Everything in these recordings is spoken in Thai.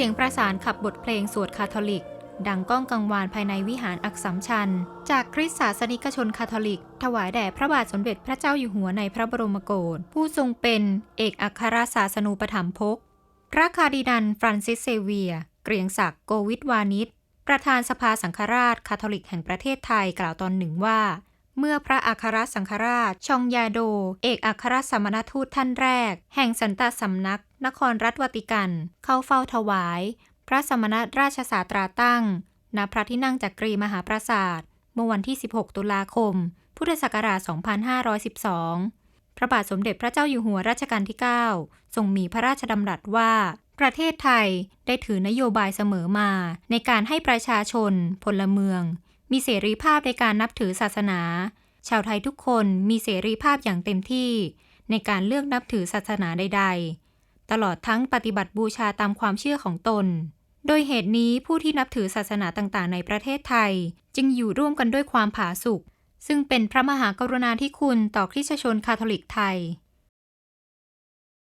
สียงประสานขับบทเพลงสวดคาทอลิก ดังก้องกังวานภายในวิหารอักษมชัญ จากคริสตศาสนิกชนคาทอลิก ถวายแด่พระบาทสมเด็จพระเจ้าอยู่หัวในพระบรมโกศผู้ทรงเป็นเอกอัครศาสนูปถัมภกพระคาร์ดินันฟรานซิสเซเวีย เกรียงศักดิ์โกวิทวานิชประธานสภาสังฆราชคาทอลิกแห่งประเทศไทยกล่าวตอนหนึ่งว่า เมื่อพระอัครสังฆราช ชองยาโด เอกอัครสมณทูตท่านแรก แห่งสันตสำนัก นครรัฐวติกัน เข้าเฝ้าถวาย พระสมณราชสาตราตั้ง ณ พระที่นั่งจักรีมหาปราสาท เมื่อวันที่ 16 ตุลาคม พุทธศักราช 2512 พระบาทสมเด็จพระเจ้าอยู่หัวรัชกาลที่ 9 ทรงมีพระราชดำรัสว่าประเทศไทยได้ถือนโยบายเสมอมาในการให้ประชาชน พลเมือง มีเสรีภาพในการนับถือศาสนา ชาวไทยทุกคนมีเสรีภาพอย่างเต็มที่ในการเลือกนับถือศาสนาใด ๆ ตลอดทั้งปฏิบัติบูชาตามความเชื่อของตน โดยเหตุนี้ผู้ที่นับถือศาสนาต่างๆ ในประเทศไทย จึงอยู่ร่วมกันด้วยความผาสุกซึ่งเป็นพระมหากรุณาธิคุณต่อคริสตชนคาทอลิกไทย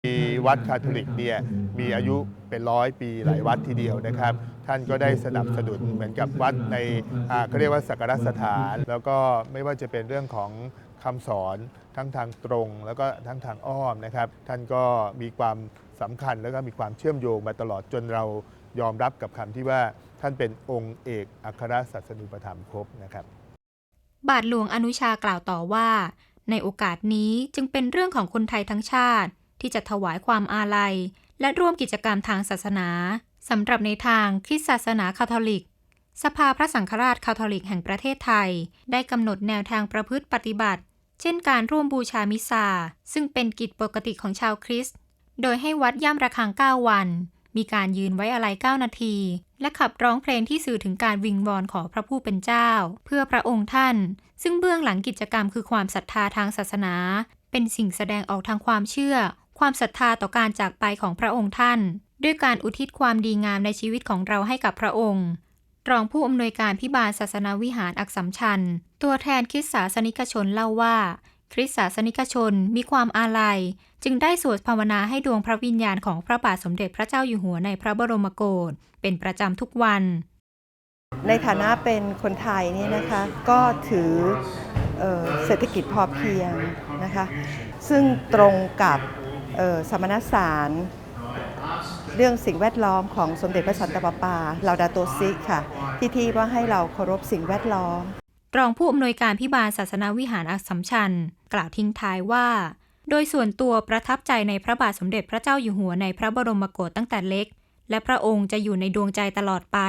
มีวัดคาทอลิกเนี่ย มีอายุเป็นร้อยปีหลายวัดทีเดียวนะครับ ท่านก็ได้สนับสนุนเหมือนกับวัดในเขาเรียกว่าสักการสถาน แล้วก็ไม่ว่าจะเป็นเรื่องของคำสอนทั้งทางตรงแล้วก็ทั้งทางอ้อมนะครับ ท่านก็มีความสำคัญแล้วก็มีความเชื่อมโยงมาตลอดจนเรายอมรับกับคำที่ว่าท่านเป็นองค์เอกอัครศาสนูปถัมภกนะครับ บาทหลวงอนุชากล่าวต่อว่า ในโอกาสนี้จึงเป็นเรื่องของคนไทยทั้งชาติที่จะถวายความอาลัย และร่วมกิจกรรมทางศาสนาสำหรับในทางคริสตศาสนาคาทอลิก สภาพระสังฆราชคาทอลิกแห่งประเทศไทย ได้กำหนดแนวทางประพฤติปฏิบัติ เช่นการร่วมบูชามิซา ซึ่งเป็นกิจปกติของชาวคริสต์โดยให้วัดย่ำระฆัง 9 วัน มีการยืนไว้อาลัย9นาที และขับร้องเพลงที่สื่อถึงการวิงวอนขอพระผู้เป็นเจ้า เพื่อพระองค์ท่าน ซึ่งเบื้องหลังกิจกรรมคือความศรัทธาทางศาสนา เป็นสิ่งแสดงออกทางความเชื่อ ความศรัทธาต่อการจากไปของพระองค์ท่าน ด้วยการอุทิศความดีงามในชีวิตของเราให้กับพระองค์ รองผู้อำนวยการพิบาลศาสนาวิหารอักษมชัญตัวแทนคริสตศาสนิกชนเล่าว่า คริสตศาสนิกชนมีความอาลัย จึงได้สวดภาวนาให้ดวงพระวิญญาณของพระบาทสมเด็จพระเจ้าอยู่หัวในพระบรมโกศเป็นประจำทุกวันในฐานะเป็นคนไทยนี่นะคะก็ถือเศรษฐกิจพอเพียงนะคะซึ่งตรงกับ สมณสาร เรื่องสิ่งแวดล้อมของสมเด็จพระสันตะปาปาลาดาโตซิค่ะ ที่ที่ว่าให้เราเคารพสิ่งแวดล้อม รองผู้อำนวยการพิบาลศาสนาวิหารอักษมชัญ กล่าวทิ้งท้ายว่า โดยส่วนตัวประทับใจในพระบาทสมเด็จพระเจ้าอยู่หัวในพระบรมโกศตั้งแต่เล็ก และพระองค์จะอยู่ในดวงใจตลอดไป